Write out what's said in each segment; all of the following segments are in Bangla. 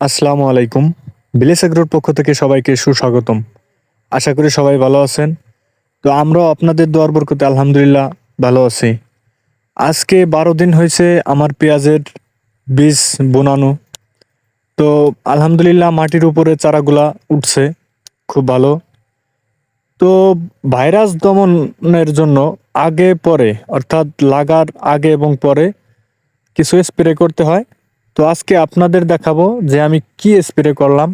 আসসালামু আলাইকুম। বিলেস এগ্রোর পক্ষ থেকে সবাইকে সুস্বাগতম। আশা করি সবাই ভালো আছেন। তো আমরাও আপনাদের দোয়ার বরকতে আলহামদুলিল্লাহ ভালো আছি। আজকে বারো দিন হয়েছে আমার পেঁয়াজের বীজ বোনানো। তো আলহামদুলিল্লাহ মাটির উপরে চারাগুলা উঠছে, খুব ভালো। তো ভাইরাস দমনের জন্য আগে পরে, অর্থাৎ লাগার আগে এবং পরে কিছু স্প্রে করতে হয়। তো আজকে আপনাদের দেখাবো যে আমি কি স্প্রে করলাম,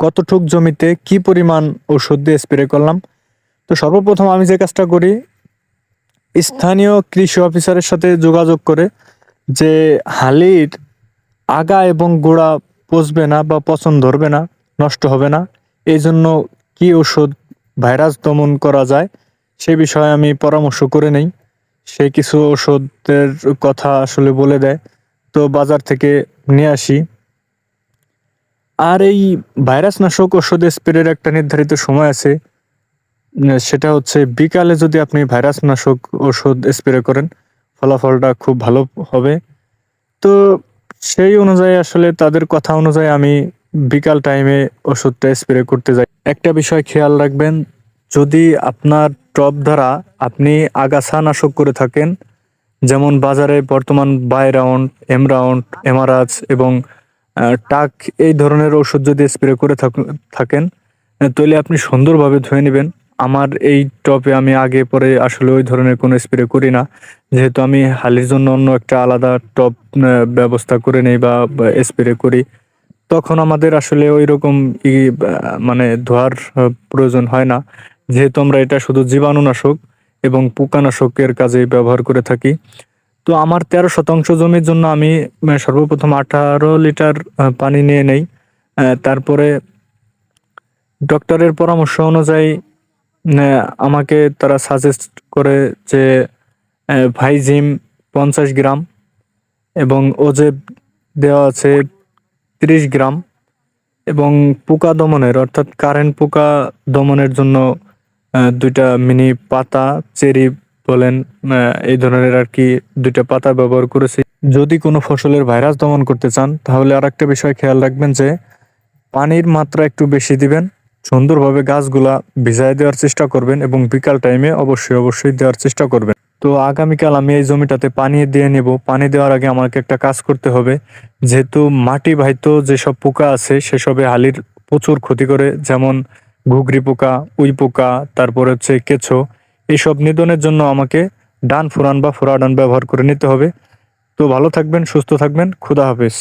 কতটুক জমিতে কি পরিমাণ ওষুধ দিয়ে স্প্রে করলাম। তো সর্বপ্রথম আমি যে কাজটা করি, স্থানীয় কৃষি অফিসারের সাথে যোগাযোগ করে যে হালির আগা এবং গোড়া পচবে না বা পচন ধরবে না, নষ্ট হবে না এই জন্য কি ওষুধ ভাইরাস দমন করা যায় সে বিষয়ে আমি পরামর্শ করে নেই। সে কিছু ওষুধের কথা আসলে বলে দেয়। তো বাজার থেকে নিয়ে আসি। আর এই ভাইরাস নাশক ওষুধ স্প্রের একটা নির্ধারিত সময় আছে। সেটা হচ্ছে বিকালে যদি আপনি ভাইরাস নাশক ওষুধ স্প্রে করেন, ফলাফলটা খুব ভালো হবে। তো সেই অনুযায়ী আসলে তাদের কথা অনুযায়ী আমি বিকাল টাইমে ওষুধটা স্প্রে করতে যাই। একটা বিষয় খেয়াল রাখবেন, যদি আপনার টপ দ্বারা আপনি আগাছা নাশক করে থাকেন যেমন বাজারে বর্তমান বাই রাউন্ড এম রাউন্ড এমারাজ এবং টাক এই ধরনের ওষুধ যদি স্প্রে করে থাক- থাকেন তাহলে আপনি সুন্দরভাবে ধুয়ে নেবেন। আমার এই টপে আমি আগে পরে আসলে ওই ধরনের কোনো স্প্রে করি না। যেহেতু আমি হালির জন্য অন্য একটা আলাদা টপ ব্যবস্থা করে নেই বা স্প্রে করি, তখন আমাদের আসলে ওই রকম মানে ধোয়ার প্রয়োজন হয় না। যেহেতু আমরা এটা শুধু জীবাণুনাশক এবং পোকানাশকের কাজে ব্যবহার করে থাকি। তো আমার তেরো শতাংশ জমির জন্য আমি সর্বপ্রথম আঠারো লিটার পানি নিয়ে নেই। তারপরে ডক্টরের পরামর্শ অনুযায়ী আমাকে তারা সাজেস্ট করে যে ভাইজিম পঞ্চাশ গ্রাম এবং ওজেব দেওয়া আছে তিরিশ গ্রাম এবং পোকা দমনের, অর্থাৎ কারেন্ট পোকা দমনের জন্য দুইটা মিনি পাতা, চেরি বলেন এই ধরনের আর কি দুইটা পাতা ব্যবহার করেছি। যদি কোনো ফসলের ভাইরাস দমন করতে চান, তাহলে আর একটা বিষয় খেয়াল রাখবেন যে, পানির মাত্রা একটু বেশি দিবেন, সুন্দরভাবে গাছগুলা ভিজায় দেওয়ার চেষ্টা করবেন এবং বিকাল টাইমে অবশ্যই অবশ্যই দেওয়ার চেষ্টা করবেন। তো আগামীকাল আমি এই জমিটাতে পানি দিয়ে নেব। পানি দেওয়ার আগে আমাকে একটা কাজ করতে হবে। যেহেতু মাটি বাহিত যেসব পোকা আছে, সেসবে হালির প্রচুর ক্ষতি করে। যেমন ঘুগরি পোকা, উই পোকা, তারপর হচ্ছে কেঁচো এইসব নিধনের জন্য আমাকে ডান ফোরান বা ফোরাডান ব্যবহার করে নিতে হবে। তো ভালো থাকবেন, সুস্থ থাকবেন, খুদা হাফেজ।